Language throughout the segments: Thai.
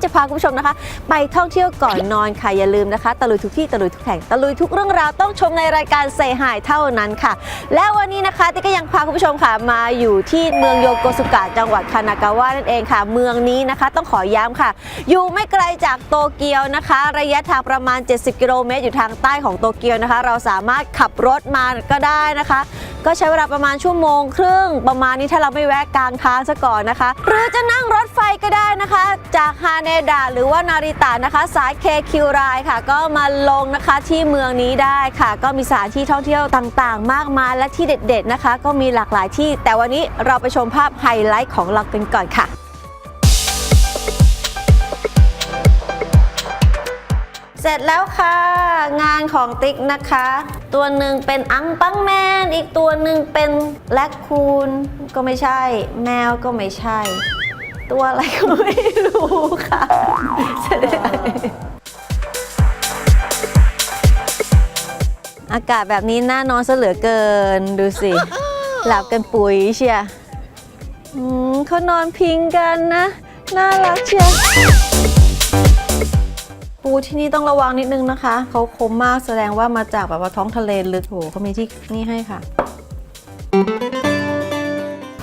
ที่จะพาคุณผู้ชมนะคะ ไปท่องเที่ยวก่อนนอนค่ะอย่าลืมนะคะตะลุยทุกที่ตะลุยทุกแห่งตะลุยทุกเรื่องราวต้องชมในรายการ Say Hi เท่านั้นค่ะ และวันนี้นะคะติ๊กก็ยังพาคุณผู้ชมค่ะมาอยู่ที่เมืองโยโกสุกะจังหวัดคานากาวะนั่นเองค่ะ เมืองนี้นะคะต้องขอย้ำค่ะ อยู่ไม่ไกลจากโตเกียวนะคะ ระยะทางประมาณ 70 กิโลเมตรอยู่ทางใต้ของโตเกียวนะคะ เราสามารถขับรถมาก็ได้นะคะ ก็ใช้เวลาประมาณชั่วโมงครึ่ง ประมาณนี้ถ้าเราไม่แวะกลางทางซะก่อนนะคะ หรือจะนั่งรถไฟก็ได้นะคะ จากฮาเนดะหรือว่านาริตะนะคะ สายเคคิวไรค่ะ ก็มาลงนะคะที่เมืองนี้ได้ค่ะ ก็มีสถานที่ท่องเที่ยวต่างๆ มากมายและที่เด็ด ๆนะคะ ก็มีหลากหลายที่ แต่วันนี้เราไปชมภาพไฮไลท์ของเรากันก่อนค่ะเสร็จแล้วค่ะ งานของติ๊กนะคะ ตัวหนึ่งเป็นอังปังแมน อีกตัวหนึ่งเป็นแลคคูนก็ไม่ใช่ แมวก็ไม่ใช่ ตัวอะไรก็ไม่รู้ค่ะอากาศแบบนี้น่านอนซะเหลือเกินดูสิ หลับกันปุ๋ยเชียอืมเขานอนพิงกันนะ น่ารักเชีย ปูที่นี่ต้องระวังนิดนึงนะคะ เขาคมมากแสดงว่ามาจากแบบว่าท้องทะเลลึกโหเขามีที่นี่ให้ค่ะ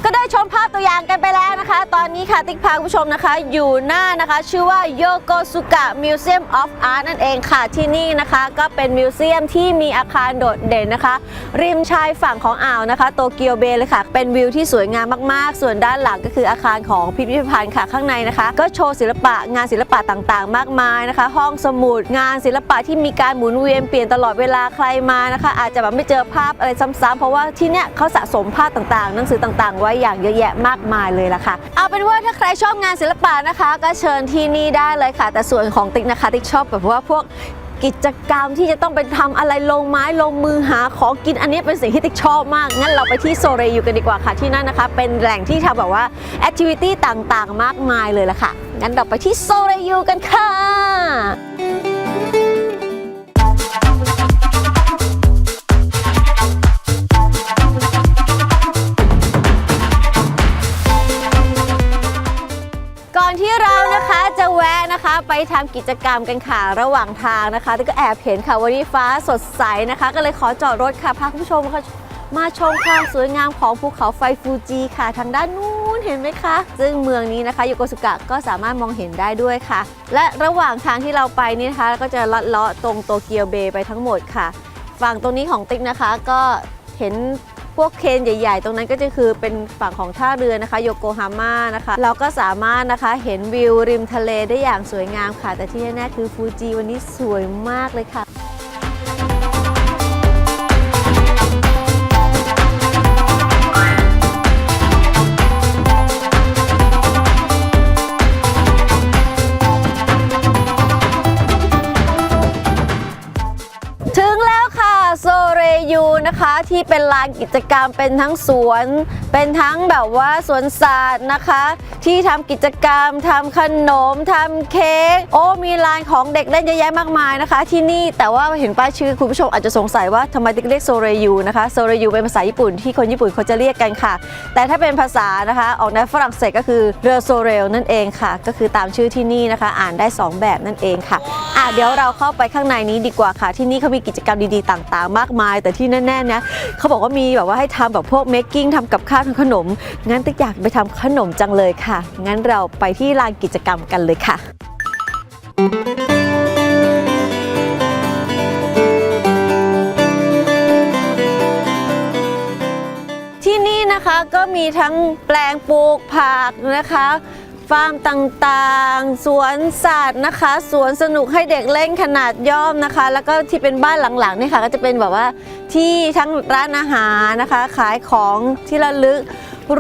ก็ได้ช มภาพตัวอย่างกันไปแล้วนะคะ ตอนนี้ค่ะติ๊กพาคุณผู้ชมนะคะ อยู่หน้านะคะ ชื่อว่าโยโกสุกะมิวเซียมออฟอาร์ตนั่นเองค่ะที่นี่นะคะ ก็เป็นมิวเซียมที่มีอาคารโดดเด่นนะคะ ริมชายฝั่งของอ่าวนะคะ โตเกียวเบย์เลยค่ะ เป็นวิวที่สวยงามมากๆ ส่วนด้านหลังก็คืออาคารของพิพิธภัณฑ์ค่ะข้างในนะคะ ก็โชว์ศิลปะงานศิลปะต่างๆ มากมายนะคะ ห้องสมุดงานศิลปะที่มีการหมุนเวียนเปลี่ยนตลอดเวลาใครมานะคะ อาจจะแบบไม่เจอภาพอะไรซ้ำๆเพราะว่าที่เนี้ยเขาสะสมภาพต่างๆ หนังสือต่างๆ ไว้อย่างเยอะแยะมากมายเลยล่ะค่ะ เอาเป็นว่าถ้าใครชอบงานศิลปะนะคะ ก็เชิญที่นี่ได้เลยค่ะ แต่ส่วนของติ๊กนะคะติ๊กชอบแบบว่าพวกกิจกรรมที่จะต้องไปทำอะไรลงไม้ลงมือหาของกินอันนี้เป็นสิ่งที่ติ๊กชอบมาก งั้นเราไปที่โซเรยูกันดีกว่าค่ะที่นั่นนะคะ เป็นแหล่งที่ทำแบบว่าแอคทิวิตี้ต่างๆ มากมายเลยล่ะค่ะ งั้นเราไปที่โซเรยูกันค่ะ อนที่เรานะคะจะแวะนะคะไปทำกิจกรรมกันค่ะระหว่างทางนะคะแต่ก็แอบเห็นค่ะวันนี้ฟ้าสดใสนะคะ ก็เลยขอจอดรถค่ะพาคุณผู้ชมค่ะมาชมความสวยงามของภูเขาไฟฟูจิค่ะ ทางด้านนู้นเห็นไหมคะ ซึ่งเมืองนี้นะคะโยโกสุกะก็สามารถมองเห็นได้ด้วยค่ะ และระหว่างทางที่เราไปนี่นะคะ ก็จะลัดเลาะตรงโตเกียวเบย์ไปทั้งหมดค่ะ ฝั่งตรงนี้ของติ๊กนะคะก็เห็น พวกเคนใหญ่ ๆ ตรงนั้นก็จะคือเป็นฝั่งของท่าเรือนะคะโยโกฮาม่านะคะ เราก็สามารถนะคะเห็นวิวริมทะเลได้อย่างสวยงามค่ะ แต่ที่แน่ๆคือฟูจิวันนี้สวยมากเลยค่ะ นะคะที่เป็นลานกิจกรรมเป็นทั้งสวน เป็นทั้งแบบว่าสวนสัตว์นะคะ ที่ทำกิจกรรมทำขนมทำเค้กโอ้มีลานของเด็กเล่นเยอะแยะมากมายนะคะ ที่นี่แต่ว่าเห็นป้ายชื่อคุณผู้ชมอาจจะสงสัยว่าทำไมติ๊กเรียกโซเรยูนะคะโซเรยูเป็นภาษาญี่ปุ่นที่คนญี่ปุ่นเขาจะเรียกกันค่ะ แต่ถ้าเป็นภาษานะคะออกแนฝรั่งเศสก็คือเรือโซเรลนั่นเองค่ะ ก็คือตามชื่อที่นี่นะคะ อ่านได้ 2 แบบนั่นเองค่ะอะเดี๋ยวเราเข้าไปข้างในนี้ดีกว่าค่ะ ที่นี่เขามีกิจกรรมดีๆต่างๆ มากมาย แต่ที่แน่ๆนะเขาบอกว่ามีแบบว่าให้ทำแบบพวกเมคกิ้งทำกับข้าวทำขนมงั้นติ๊กอยากไปทำขนมจังเลยค่ะงั้นเราไปที่ลานกิจกรรมกันเลยค่ะที่นี่นะคะก็มีทั้งแปลงปลูกผักนะคะฟาร์มต่างๆ สวนสัตว์นะคะ สวนสนุกให้เด็กเล่นขนาดย่อมนะคะ แล้วก็ที่เป็นบ้านหลังๆนี่ค่ะก็จะเป็นแบบว่าที่ทั้งร้านอาหารนะคะ ขายของที่ระลึก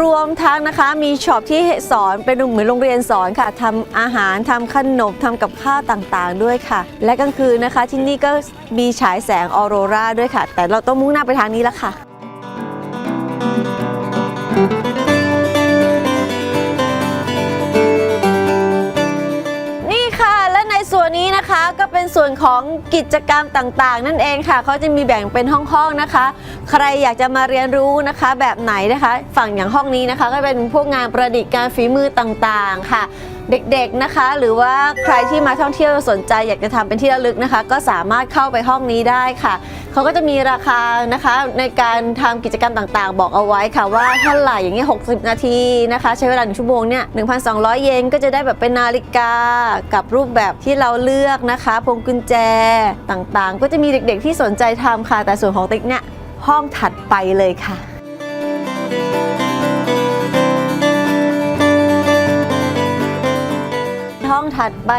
รวมทั้งนะคะมีช็อปที่สอนเป็นเหมือนโรงเรียนสอนค่ะทำอาหารทำขนมทำกับข้าวต่างๆ ด้วยค่ะ และกลางคืนนะคะที่นี่ก็มีฉายแสงออโรราด้วยค่ะ แต่เราต้องมุ่งหน้าไปทางนี้แล้วค่ะ วนของกิจกรรมต่างๆ นั่นเองค่ะเขาจะมีแบ่งเป็นห้องๆนะคะ ใครอยากจะมาเรียนรู้นะคะแบบไหนนะคะ ฝั่งอย่างห้องนี้นะคะ ก็เป็นพวกงานประดิษฐ์การฝีมือต่างๆค่ะ เด็กๆนะคะ หรือว่าใครที่มาท่องเที่ยวสนใจอยากจะทำเป็นที่ระลึกนะคะ ก็สามารถเข้าไปห้องนี้ได้ค่ะเขาก็จะมีราคานะคะในการทำกิจกรรมต่างๆ บอกเอาไว้ค่ะว่าเท่าไหร่อย่างเงี้ย60 นาทีนะคะ ใช้เวลา1ชั่วโมงเนี่ย1,200 เยนก็จะได้แบบเป็นนาฬิกากับรูปแบบที่เราเลือกนะคะพวงกุญแจต่างๆ ก็จะมีเด็กๆที่สนใจทำค่ะแต่ส่วนของติ๊กเนี่ยห้องถัดไปเลยค่ะ ถัดไป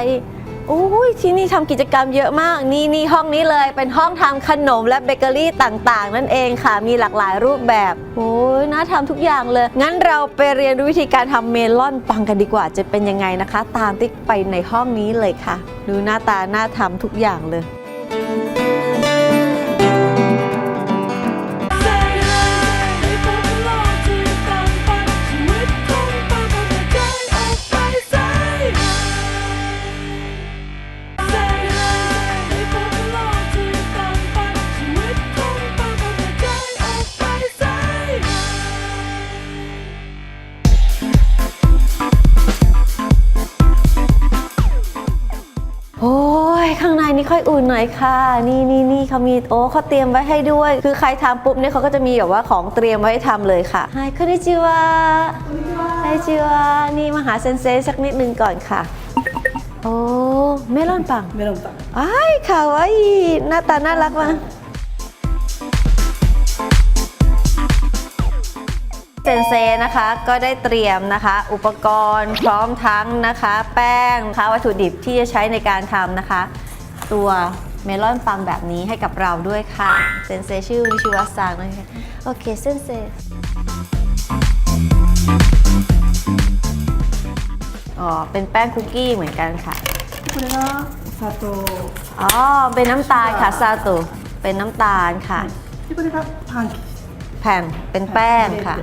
อุ้ยที่นี่ทำกิจกรรมเยอะมาก นี่นี่ห้องนี้เลยเป็นห้องทำขนมและเบเกอรี่ต่างๆ นั่นเองค่ะ มีหลากหลายรูปแบบโอ้ยน่าทำทุกอย่างเลย งั้นเราไปเรียนรู้วิธีการทำเมลอนปังกันดีกว่า จะเป็นยังไงนะคะ ตามติ๊กไปในห้องนี้เลยค่ะ ดูหน้าตาน่าทำทุกอย่างเลย หน่อยค่ะ นี่นี่นี่เขามีโอ้เขาเตรียมไว้ให้ด้วย คือใครทำปุ๊บเนี่ยเขาก็จะมีแบบว่าของเตรียมไว้ให้ทำเลยค่ะไฮคอนนิจิวะไฮจิวะนี่มาหาเซนเซสักนิดนึงก่อนค่ะ โอ้เมลอนปัง メロンパン อ้ายค่ะวาอีหน้าตาน่ารักมากเซนเซนะคะก็ได้เตรียมนะคะ อุปกรณ์พร้อมทั้งนะคะ แป้งนะคะวัตถุดิบที่จะใช้ในการทำนะคะ ตัวเมลอนปังแบบนี้ให้กับเราด้วยค่ะเซนเซชื่อนิชิวะซังนะคะโอเคเซนเซอ๋อเป็นแป้งคุกกี้เหมือนกันค่ะ これが砂糖 อ๋อ เป็นน้ำตาลค่ะซาตุเป็นน้ำตาลค่ะ でこれがパン生地 แผ่นเป็นแป้งค่ะ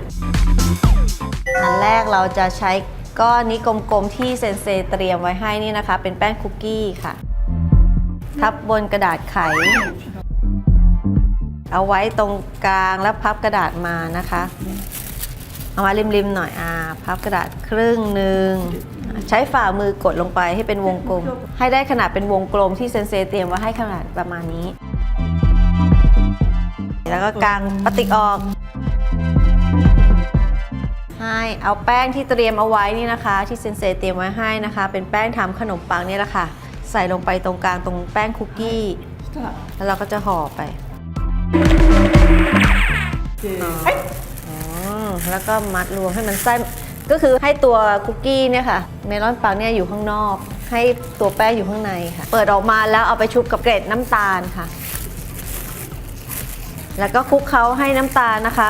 อันแรกเราจะใช้ก้อนนี้กลมๆที่เซนเซเตรียมไว้ให้นี่นะคะ เป็นแป้งคุกกี้ค่ะ ทับบนกระดาษไข เอาไว้ตรงกลางแล้วพับกระดาษมานะคะ เอามาริมๆหน่อยอ่าพับกระดาษครึ่งหนึ่งใช้ฝ่ามือกดลงไปให้เป็นวงกลม ให้ได้ขนาดเป็นวงกลมที่เซนเซเตรียมไว้ให้ขนาดประมาณนี้ แล้วก็กางปฏิกออกให้เอาแป้งที่เตรียมเอาไว้นี่นะคะ ที่เซนเซเตรียมไว้ให้นะคะ เป็นแป้งทำขนมปังนี่แหละค่ะ ใส่ลงไปตรงกลางตรงแป้งคุกกี้ แล้วเราก็จะห่อไปอ๋อแล้วก็มัดรวมให้มันไส้ก็คือให้ตัวคุกกี้เนี่ยค่ะ เมลอนปังเนี่ยอยู่ข้างนอก ให้ตัวแป้งอยู่ข้างในค่ะ เปิดออกมาแล้วเอาไปชุบกับเกล็ดน้ำตาลค่ะ แล้วก็คลุกเขาให้น้ำตาลนะคะ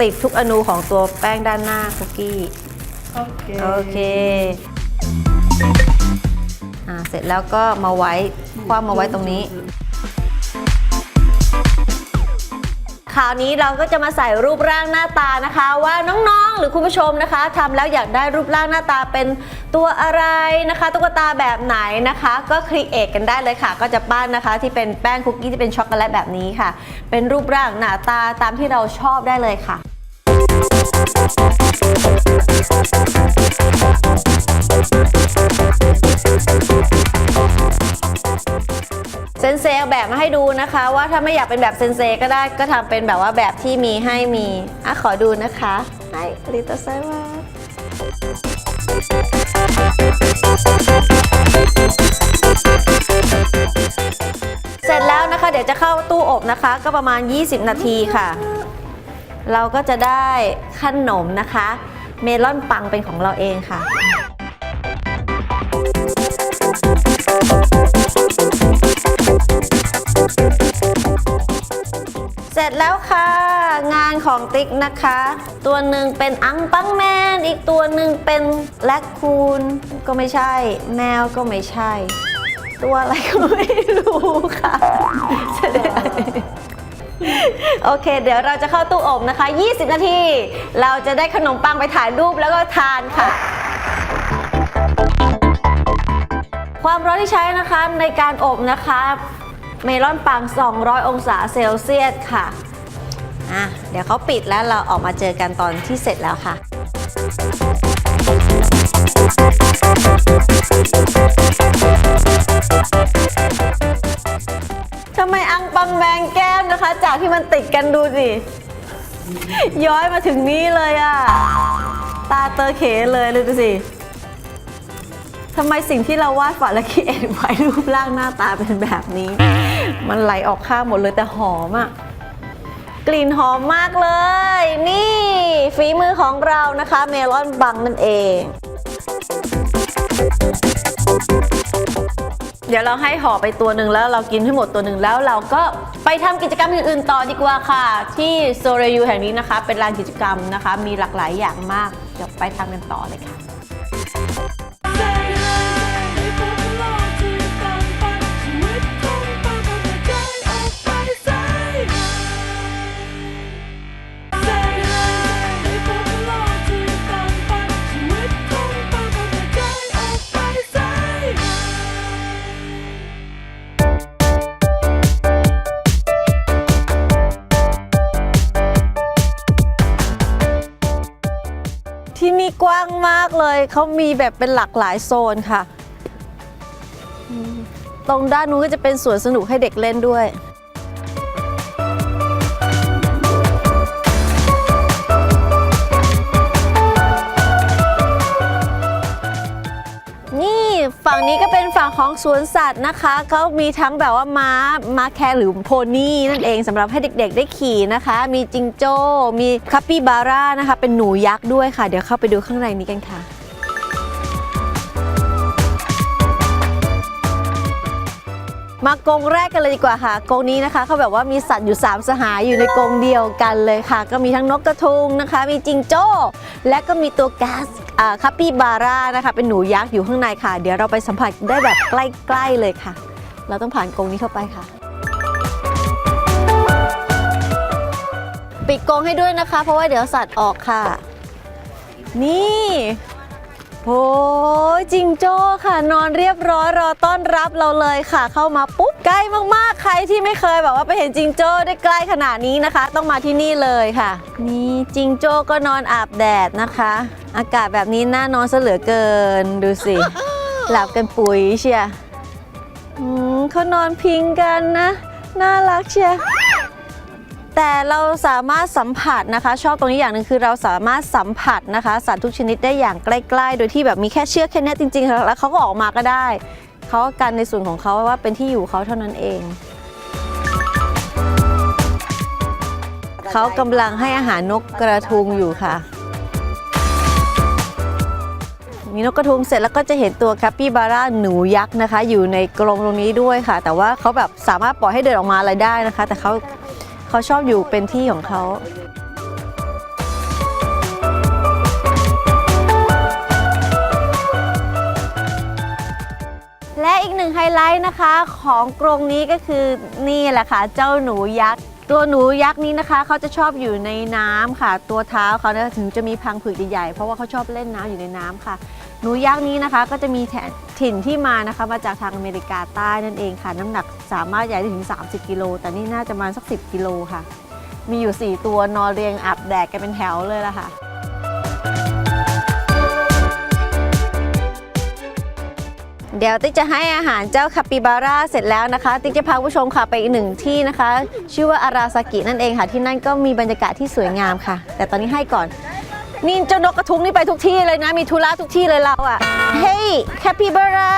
ติดทุกอนูของตัวแป้งด้านหน้าคุกกี้ โอเค อ่าเสร็จแล้วก็มาไว้คว้ามาไว้ตรงนี้ คราวนี้เราก็จะมาใส่รูปร่างหน้าตานะคะ ว่าน้องๆ หรือคุณผู้ชมนะคะทำแล้วอยากได้รูปร่างหน้าตาเป็นตัวอะไรนะคะตุ๊กตาแบบไหนนะคะ ก็ครีเอทกันได้เลยค่ะ ก็จะปั้นนะคะ ที่เป็นแป้งคุกกี้ที่เป็นช็อกโกแลตแบบนี้ค่ะ เป็นรูปร่างหน้าตาตามที่เราชอบได้เลยค่ะ นะคะ ว่าถ้าไม่อยากเป็นแบบเซนเซก็ได้ก็ทำเป็นแบบว่าแบบที่มีให้มีอะขอดูนะคะให้ลิตาไซว่าเสร็จแล้วนะคะ เดี๋ยวจะเข้าตู้อบนะคะ ก็ประมาณ 20 นาทีค่ะ เราก็จะได้ขนมนะคะ เมลอนปังเป็นของเราเองค่ะ แล้วค่ะ งานของติ๊กนะคะ ตัวหนึ่งเป็นอังปังแมน อีกตัวหนึ่งเป็นแลคคูนก็ไม่ใช่ แมวก็ไม่ใช่ ตัวอะไรก็ไม่รู้ค่ะแสดงโอเค เดี๋ยวเราจะเข้าตู้อบนะคะ 20 นาที เราจะได้ขนมปังไปถ่ายรูปแล้วก็ทานค่ะ ความร้อนที่ใช้นะคะในการอบนะคะ เมลอนปัง 200 องศาเซลเซียสค่ะอะ เดี๋ยวเขาปิดแล้วเราออกมาเจอกันตอนที่เสร็จแล้วค่ะทำไมอังปังแบงแก้มนะคะ จากที่มันติดกันดูสิย้อยมาถึงนี่เลยอะตาเตอเขเลยเลยดูสิ ทำไมสิ่งที่เราวาดฝันและคิดเองไว้รูปร่างหน้าตาเป็นแบบนี้ มันไหลออกข้างหมดเลยแต่หอมอะกลิ่นหอมมากเลย นี่ฝีมือของเรานะคะ เมลอนบังนั่นเอง เดี๋ยวเราให้ห่อไปตัวหนึ่งแล้วเรากินให้หมดตัวหนึ่งแล้วเราก็ไปทำกิจกรรมอื่นๆต่อดีกว่าค่ะ ที่โซเรยูแห่งนี้นะคะ เป็นลานกิจกรรมนะคะ มีหลากหลายอย่างมากเดี๋ยวไปทำกันต่อเลยค่ะ กว้างมากเลย เขามีแบบเป็นหลากหลายโซนค่ะ ตรงด้านนู้นก็จะเป็นสวนสนุกให้เด็กเล่นด้วย ฝั่งนี้ก็เป็นฝั่งของสวนสัตว์นะคะเขามีทั้งแบบว่าม้าม้าแคร์หรือโพนี่นั่นเองสำหรับให้เด็กๆ ได้ขี่นะคะ มีจิงโจ้ มีคัปปี้บาร่านะคะ เป็นหนูยักษ์ด้วยค่ะ เดี๋ยวเข้าไปดูข้างในนี้กันค่ะ มากรงแรกกันเลยดีกว่าค่ะกรงนี้นะคะเขาแบบว่ามีสัตว์อยู่ 3 สหายอยู่ในกรงเดียวกันเลยค่ะ ก็มีทั้งนกกระทุงนะคะ มีจิงโจ้ และก็มีตัวก๊าซคาปิบาร่านะคะ เป็นหนูยักษ์อยู่ข้างในค่ะ เดี๋ยวเราไปสัมผัสได้แบบใกล้ๆเลยค่ะ เราต้องผ่านกรงนี้เข้าไปค่ะปิดกรงให้ด้วยนะคะ เพราะว่าเดี๋ยวสัตว์ออกค่ะ นี่ โอ้ยจิงโจ้ค่ะ นอนเรียบร้อยรอต้อนรับเราเลยค่ะ เข้ามาปุ๊บใกล้มากๆ ใครที่ไม่เคยแบบว่าไปเห็นจิงโจ้ได้ใกล้ขนาดนี้นะคะ ต้องมาที่นี่เลยค่ะ นี่จิงโจ้ก็นอนอาบแดดนะคะ อากาศแบบนี้น่านอนซะเหลือเกินดูสิ หลับกันปุ๋ยเชียอืมเขานอนพิงกันนะ น่ารักเชีย แต่เราสามารถสัมผัสนะคะ ชอบตรงนี้อย่างหนึ่งคือเราสามารถสัมผัสนะคะ สัตว์ทุกชนิดได้อย่างใกล้ๆ โดยที่แบบมีแค่เชือกแค่นี้จริง ๆ แล้วเขาก็ออกมาก็ได้เขาก็กันในส่วนของเขาว่าเป็นที่อยู่เขาเท่านั้นเองเขากำลังให้อาหารนกกระทุงอยู่ค่ะ มีนกกระทุงเสร็จแล้วก็จะเห็นตัวแคปปี้บาร่าหนูยักษ์นะคะ อยู่ในกรงตรงนี้ด้วยค่ะ แต่ว่าเขาแบบสามารถปล่อยให้เดินออกมาอะไรได้นะคะ แต่เขา เขาชอบอยู่เป็นที่ของเขาและอีกหนึ่งไฮไลท์นะคะ ของกรงนี้ก็คือนี่แหละค่ะ เจ้าหนูยักษ์ตัวหนูยักษ์นี้นะคะเขาจะชอบอยู่ในน้ำค่ะ ตัวเท้าเขาเนี่ยถึงจะมีพังผืดใหญ่ๆเพราะว่าเขาชอบเล่นน้ำอยู่ในน้ำค่ะ หนูยักษ์นี้นะคะก็จะมีแถิ่นที่มานะคะมาจากทางอเมริกาใต้นั่นเองค่ะ น้ำหนักสามารถใหญ่ได้ถึง 30 กิโล แต่นี่น่าจะมาสัก 10 กิโลค่ะ มีอยู่ 4 ตัวนอนเรียงอาบแดดกันเป็นแถวเลยล่ะค่ะเดี๋ยวติ๊กจะให้อาหารเจ้าคาปิบาร่าเสร็จแล้วนะคะ ติ๊กจะพาผู้ชมค่ะไปอีกหนึ่งที่นะคะ ชื่อว่าอาราซากินั่นเองค่ะ ที่นั่นก็มีบรรยากาศที่สวยงามค่ะ แต่ตอนนี้ให้ก่อน นี่เจ้านกกระทุงนี่ไปทุกที่เลยนะ มีธุระทุกที่เลยเราอะเฮ้ยคปปิบร่า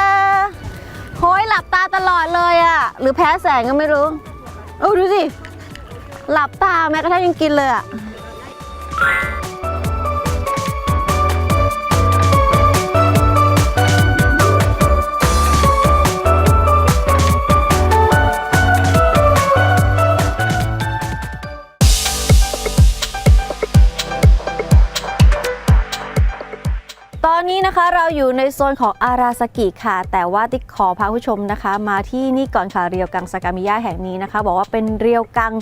โห้ยหลับตาตลอดเลยอะหรือแพ้แสงก็ไม่รู้เอ้ดูสิ หลับตาแม้กระทั่งยังกินเลยอะ นะคะเราอยู่ในโซนของอาราสกิค่ะ แต่ว่าติ๊กขอพาผู้ชมนะคะ มาที่นี่ก่อนค่ะเรียวกังสากามิยะแห่งนี้นะคะ บอกว่าเป็นเรียวกัง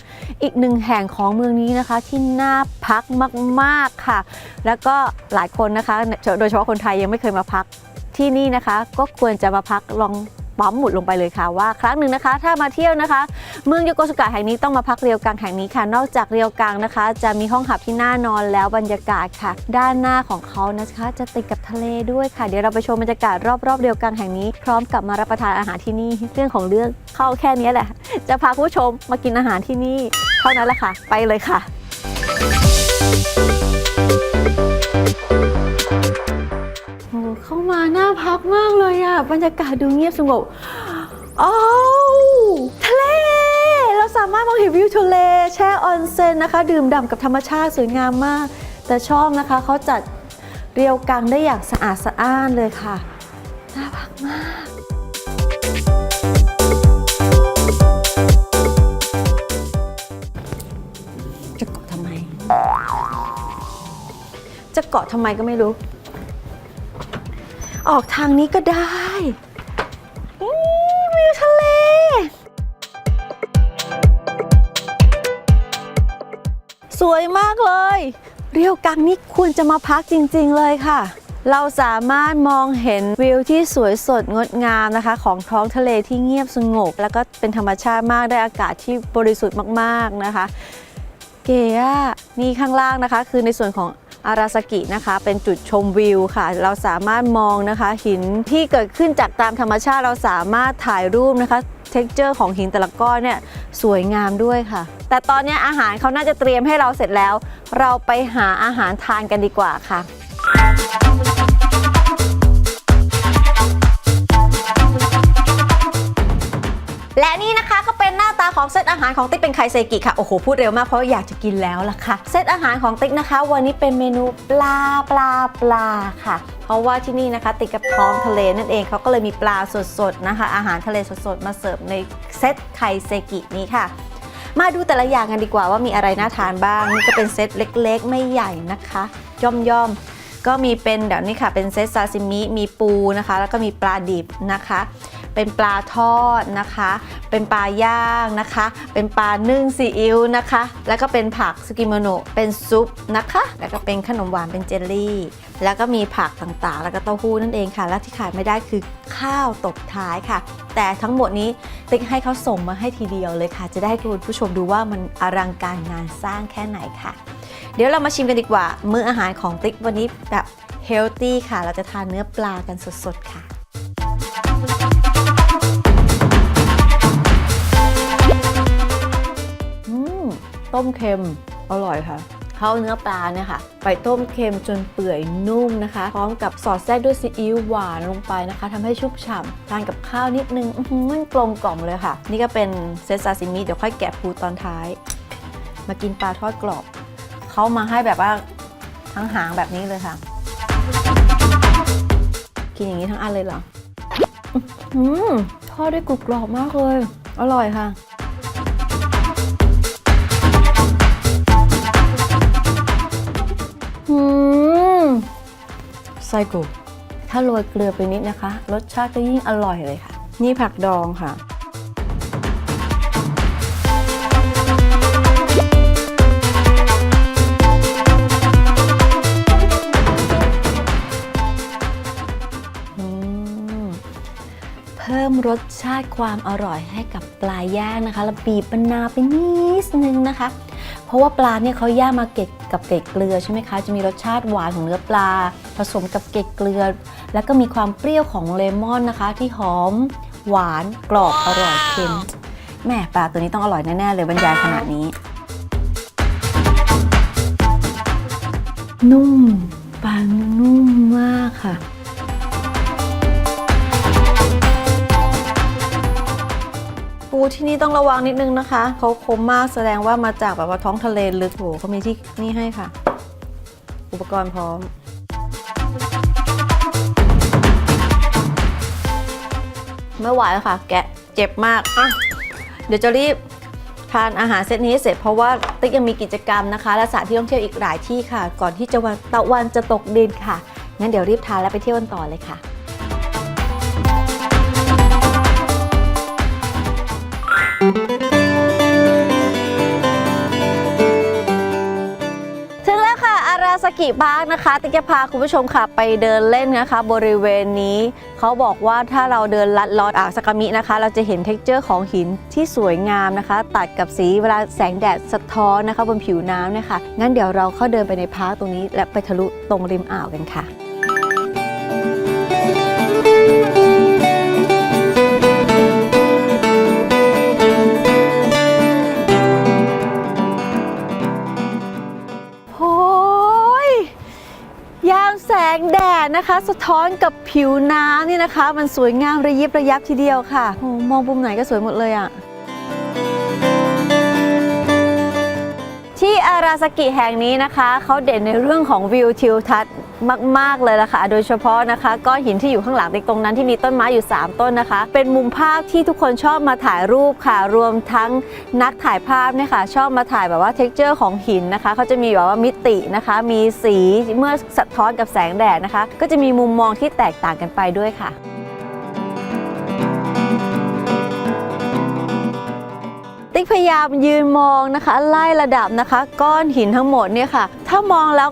อีกหนึ่งแห่งของเมืองนี้นะคะ ที่น่าพักมากๆค่ะ แล้วก็หลายคนนะคะ โดยเฉพาะคนไทยยังไม่เคยมาพักที่นี่นะคะ ก็ควรจะมาพักลอง ปั๊มหมุดลงไปเลยค่ะว่าครั้งหนึ่งนะคะ ถ้ามาเที่ยวนะคะ เมืองโยโกสุกะแห่งนี้ต้องมาพักเรียวกังแห่งนี้ค่ะ นอกจากเรียวกังนะคะ จะมีห้องหับที่น่านอนแล้วบรรยากาศค่ะ ด้านหน้าของเขานะคะ จะติดกับทะเลด้วยค่ะ เดี๋ยวเราไปชมบรรยากาศรอบๆเรียวกังแห่งนี้ พร้อมกับมารับประทานอาหารที่นี่เรื่องของเรื่องเข้าแค่นี้แหละ จะพาผู้ชมมากินอาหารที่นี่เท่านั้นแหละค่ะ ไปเลยค่ะ พักมากเลยอะบรรยากาศดูเงียบสงบอ้าวทะเล เราสามารถมองเห็นวิวทะเล แช่ออนเซ็นนะคะ ดื่มด่ำกับธรรมชาติสวยงามมาก แต่ชอบนะคะเขาจัดเรียวกังได้อย่างสะอาดสะอ้านเลยค่ะ น่าพักมากจะเกาะทำไม จะเกาะทำไมก็ไม่รู้ ออกทางนี้ก็ได้วิวทะเล สวยมากเลย เรียวกังนี่ควรจะมาพักจริงๆเลยค่ะ เราสามารถมองเห็นวิวที่สวยสดงดงามนะคะ ของท้องทะเลที่เงียบสงบ แล้วก็เป็นธรรมชาติมากได้อากาศที่บริสุทธิ์มากๆนะคะ เก๋อะนี่ข้างล่างนะคะ คือในส่วนของ อาราซากินะคะ เป็นจุดชมวิวค่ะ เราสามารถมองนะคะ หินที่เกิดขึ้นจากตามธรรมชาติเราสามารถถ่ายรูปนะคะเท็กเจอร์ของหินแต่ละก้อนเนี่ยสวยงามด้วยค่ะ แต่ตอนนี้อาหารเขาน่าจะเตรียมให้เราเสร็จแล้ว เราไปหาอาหารทานกันดีกว่าค่ะและนี่นะคะก็าของเซตอาหารของติ๊กเป็นไคเซกิค่ะโอ้โหพูดเร็วมากเพราะอยากจะกินแล้วล่ะค่ะเซตอาหารของติ๊กนะคะ วันนี้เป็นเมนูปลาปลาปลาค่ะ เพราะว่าที่นี่นะคะ ติดกับท้องทะเลนั่นเองเขาก็เลยมีปลาสดๆนะคะ อาหารทะเลสดๆมาเสิร์ฟในเซตไคเซกินี้ค่ะมาดูแต่ละอย่างกันดีกว่าว่ามีอะไรน่าทานบ้างนี่ก็เป็นเซตเล็กๆ ไม่ใหญ่นะคะ ย่อมๆก็มีเป็นเดี๋ยวนี้ค่ะเป็นเซตซาซิมิมีปูนะคะ แล้วก็มีปลาดิบนะคะ เป็นปลาทอดนะคะ เป็นปลาย่างนะคะ เป็นปลานึ่งซีอิ๊วนะคะ แล้วก็เป็นผักสกิโมโนเป็นซุปนะคะ แล้วก็เป็นขนมหวานเป็นเจลลี่ แล้วก็มีผักต่างๆ แล้วก็เต้าหู้นั่นเองค่ะ และที่ขาดไม่ได้คือข้าวตบท้ายค่ะ แต่ทั้งหมดนี้ติ๊กให้เขาส่งมาให้ทีเดียวเลยค่ะ จะได้ให้คุณผู้ชมดูว่ามันอลังการงานสร้างแค่ไหนค่ะ เดี๋ยวเรามาชิมกันดีกว่า มื้ออาหารของติ๊กวันนี้แบบเฮลตี้ค่ะ เราจะทานเนื้อปลากันสดๆค่ะ ต้มเค็มอร่อยค่ะเขาเอาเนื้อปลาเนี่ยค่ะ ไปต้มเค็มจนเปื่อยนุ่มนะคะ พร้อมกับสอดแทรกด้วยซีอิ๊วหวานลงไปนะคะทำให้ชุบฉ่ำทานกับข้าวนิดนึงมันกลมกล่อมเลยค่ะ นี่ก็เป็นเซตซาซิมิเดี๋ยวค่อยแกะปูตอนท้าย มากินปลาทอดกรอบ เขามาให้แบบว่าทั้งหางแบบนี้เลยค่ะ กินอย่างนี้ทั้งอันเลยเหรออืมทอดได้กรุบกรอบมากเลย อร่อยค่ะ ไซโกถ้าโรยเกลือไปนิดนะคะ รสชาติก็ยิ่งอร่อยเลยค่ะ นี่ผักดองค่ะ เพิ่มรสชาติความอร่อยให้กับปลาย่างนะคะแล้วบีบมะนาวไปนิดนึงนะคะเพราะว่าปลาเนี่ยเขาย่างมาเกล็ดกับเกล็ดเกลือใช่ไหมคะ จะมีรสชาติหวานของเนื้อปลา ผสมกับเกล็ดเกลือ แล้วก็มีความเปรี้ยวของเลมอนนะคะ ที่หอม หวานกรอบอร่อยเค็มแม่ปลาตัวนี้ต้องอร่อยแน่ๆเลยบรรยายขนาดนี้ นุ่มปลานุ่มมากค่ะปูที่นี่ต้องระวังนิดนึงนะคะเขาคมมากแสดงว่ามาจากแบบว่าท้องทะเลลึกโหเขามีที่นี่ให้ค่ะ อุปกรณ์พร้อม ไม่ไหวแล้วค่ะ แกะเจ็บมากอะเดี๋ยวจะรีบทานอาหารเซตนี้ให้เสร็จเพราะว่าติ๊กยังมีกิจกรรมนะคะ และสถานที่ท่องเที่ยวอีกหลายที่ค่ะ ก่อนที่จะวันตะวันจะตกดินค่ะ งั้นเดี๋ยวรีบทานแล้วไปเที่ยวกันต่อเลยค่ะาซาสกิพาร์คนะคะ ติ๊กจะพาคุณผู้ชมค่ะไปเดินเล่นนะคะ บริเวณนี้ เขาบอกว่าถ้าเราเดินลัดลอดอ่าวสกามินะคะ เราจะเห็นเท็กเจอร์ของหินที่สวยงามนะคะ ตัดกับสีเวลาแสงแดดสะท้อนนะคะ บนผิวน้ำเนี่ยค่ะงั้นเดี๋ยวเราเข้าเดินไปในพาร์คตรงนี้ และไปทะลุตรงริมอ่าวกันค่ะ งแดดนะคะ สะท้อนกับผิวน้ำนี่นะคะ มันสวยงามระยิบระยับทีเดียวค่ะโอ้มองมุมไหนก็สวยหมดเลยอะ ที่อาราสกิแห่งนี้นะคะเขาเด่นในเรื่องของวิวทิวทัศน์มาก ๆ เลยล่ะค่ะ โดยเฉพาะนะคะก้อนหินที่อยู่ข้างหลังติ๊กตรงนั้นที่มีต้นไม้อยู่ 3 ต้นนะคะ เป็นมุมภาพที่ทุกคนชอบมาถ่ายรูปค่ะ รวมทั้งนักถ่ายภาพเนี่ยค่ะ ชอบมาถ่ายแบบว่าเท็กเจอร์ของหินนะคะเขาจะมีแบบว่ามิตินะคะ มีสีเมื่อสะท้อนกับแสงแดดนะคะ ก็จะมีมุมมองที่แตกต่างกันไปด้วยค่ะ พยายามยืนมองนะคะ ไล่ระดับนะคะ ก้อนหินทั้งหมดเนี่ยค่ะ ถ้ามองแล้ว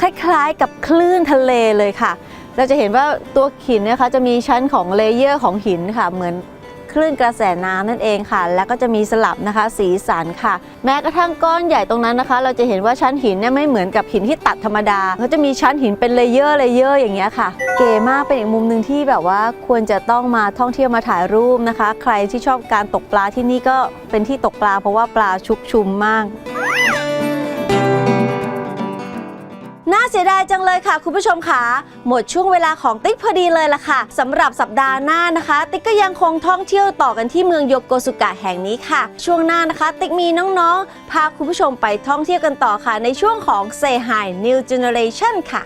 คล้ายๆกับคลื่นทะเลเลยค่ะ เราจะเห็นว่าตัวหินนะคะจะมีชั้นของเลเยอร์ของหินค่ะ เหมือน คลื่นกระแสน้ำนั่นเองค่ะ แล้วก็จะมีสลับนะคะสีสันค่ะ แม้กระทั่งก้อนใหญ่ตรงนั้นนะคะ เราจะเห็นว่าชั้นหินเนี่ยไม่เหมือนกับหินที่ตัดธรรมดาเขาจะมีชั้นหินเป็นเลเยอร์เลเยอร์อย่างเงี้ยค่ะ เก๋มากเป็นอีกมุมหนึ่งที่แบบว่าควรจะต้องมาท่องเที่ยวมาถ่ายรูปนะคะ ใครที่ชอบการตกปลาที่นี่ก็เป็นที่ตกปลาเพราะว่าปลาชุกชุมมาก น่าเสียดายจังเลยค่ะ คุณผู้ชมค่ะหมดช่วงเวลาของติ๊กพอดีเลยล่ะค่ะสำหรับสัปดาห์หน้านะคะ ติ๊กก็ยังคงท่องเที่ยวต่อกันที่เมืองโยโกสุกะแห่งนี้ค่ะ ช่วงหน้านะคะ ติ๊กมีน้องๆ พาคุณผู้ชมไปท่องเที่ยวกันต่อค่ะ ในช่วงของ Say Hi New Generation ค่ะ